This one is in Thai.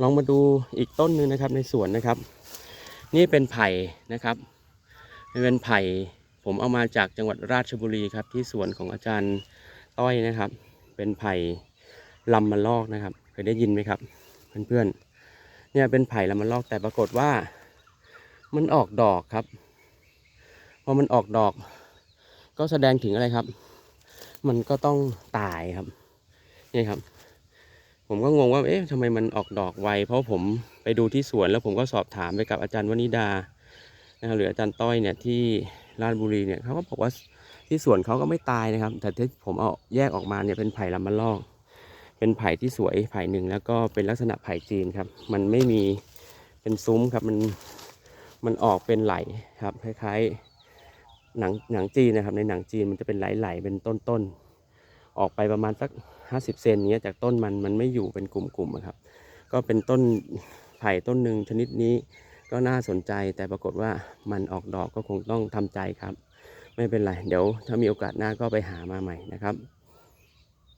ลองมาดูอีกต้นหนึ่งนะครับในสวนนะครับ นี่เป็นไผ่นะครับเป็นไผ่ผมเอามาจากจังหวัดราชบุรีครับ ที่สวนของอาจารย์ต้อยนะครับ เป็นไผ่ลำมะลอกนะครับ เคยได้ยินไหมครับ เพื่อนๆเนี่ยเป็นไผ่ลำมะลอกแต่ปรากฏว่า มันออกดอกครับพอมันออกดอก ก็แสดงถึงอะไรครับ มันก็ต้องตายครับนี่ครับ ผมก็งงว่า เอ๊ะทำไมมันออกดอกไว เพราะผมไปดูที่สวนแล้วผมก็สอบถามไปกับอาจารย์วนิดานะครับหรืออาจารย์ต้อยเนี่ยที่ราชบุรีเนี่ยเขาก็บอกว่าที่สวนเขาก็ไม่ตายนะครับ แต่ที่ผมเอาแยกออกมาเนี่ยเป็นไผ่ลำมะลอก เป็นไผ่ที่สวยไผ่หนึ่งแล้วก็เป็นลักษณะไผ่จีนครับ มันไม่มีเป็นซุ้มครับมันมันออกเป็นไหลครับคล้ายๆหนังหนังจีนนะครับ ในหนังจีนมันจะเป็นไหลๆเป็นต้นๆ ออกไปประมาณสักห้าสิบเซนเนี้ยจากต้นมันมันไม่อยู่เป็นกลุ่มๆอะครับ ก็เป็นต้นไผ่ต้นหนึ่งชนิดนี้ก็น่าสนใจแต่ปรากฏว่ามันออกดอกก็คงต้องทำใจครับ ไม่เป็นไร เดี๋ยวถ้ามีโอกาสหน้าก็ไปหามาใหม่นะครับ